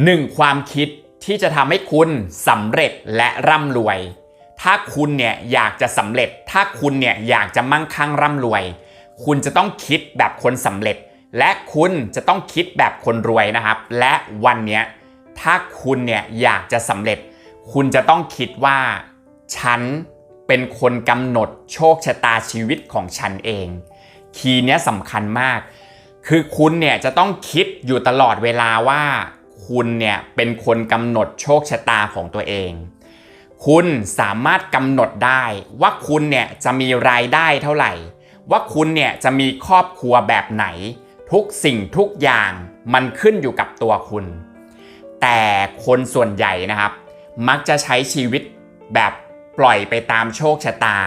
1. ความคิดที่จะทำให้คุณสำเร็จและร่ำรวย ถ้าคุณเนี่ยอยากจะสำเร็จ ถ้าคุณเนี่ยอยากจะมั่งคั่งร่ำรวย คุณจะต้องคิดแบบคนสำเร็จ และคุณจะต้องคิดแบบคนรวยนะครับ และวันนี้ถ้าคุณเนี่ยอยากจะสำเร็จ คุณจะต้องคิดว่า ฉันเป็นคนกำหนดโชคชะตาชีวิตของฉันเอง คีย์นี้สำคัญมาก คือคุณเนี่ยจะต้องคิดอยู่ตลอดเวลาว่า คุณเนี่ยเป็นคนกำหนดโชคชะตาของตัวเอง คุณสามารถกำหนดได้ว่าคุณเนี่ยจะมีรายได้เท่าไหร่ ว่าคุณเนี่ยจะมีครอบครัวแบบไหน ทุกสิ่งทุกอย่างมันขึ้นอยู่กับตัวคุณ แต่คนส่วนใหญ่นะครับ มักจะใช้ชีวิตแบบปล่อยไปตามโชคชะตา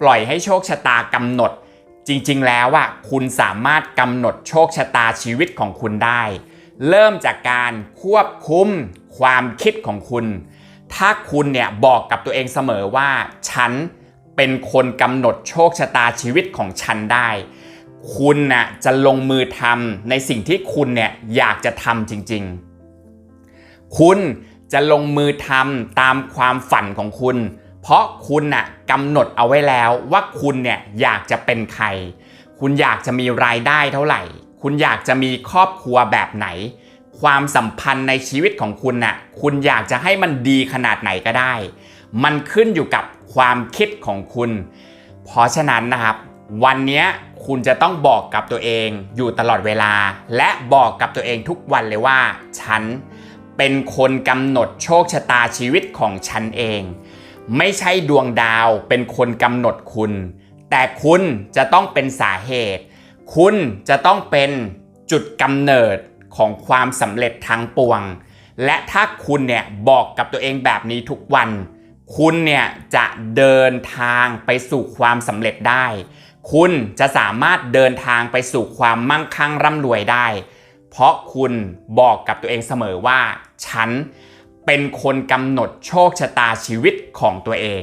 ปล่อยให้โชคชะตากำหนด จริงๆแล้วอะคุณสามารถกำหนดโชคชะตาชีวิตของคุณได้ เริ่มจากการควบคุมความคิดของคุณ ถ้าคุณเนี่ยบอกกับตัวเองเสมอว่า ฉันเป็นคนกำหนดโชคชะตาชีวิตของฉันได้ คุณน่ะจะลงมือทำในสิ่งที่คุณเนี่ยอยากจะทำจริง ๆ คุณจะลงมือทำตามความฝันของคุณ เพราะคุณน่ะกำหนดเอาไว้แล้วว่าคุณเนี่ยอยากจะเป็นใคร คุณอยากจะมีรายได้เท่าไหร่ คุณอยากจะมีครอบครัวแบบไหน ความสัมพันธ์ในชีวิตของคุณน่ะคุณอยากจะให้มันดีขนาดไหนก็ได้ มันขึ้นอยู่กับความคิดของคุณ เพราะฉะนั้นนะครับ วันนี้คุณจะต้องบอกกับตัวเองอยู่ตลอดเวลา และบอกกับตัวเองทุกวันเลยว่า ฉันเป็นคนกำหนดโชคชะตาชีวิตของฉันเอง ไม่ใช่ดวงดาวเป็นคนกำหนดคุณ แต่คุณจะต้องเป็นสาเหตุ คุณจะต้องเป็นจุดกำเนิดของความสำเร็จทั้งปวง และถ้าคุณเนี่ยบอกกับตัวเองแบบนี้ทุกวัน คุณเนี่ยจะเดินทางไปสู่ความสำเร็จได้ คุณจะสามารถเดินทางไปสู่ความมั่งคั่งร่ำรวยได้ เพราะคุณบอกกับตัวเองเสมอว่า ฉันเป็นคนกำหนดโชคชะตาชีวิตของตัวเอง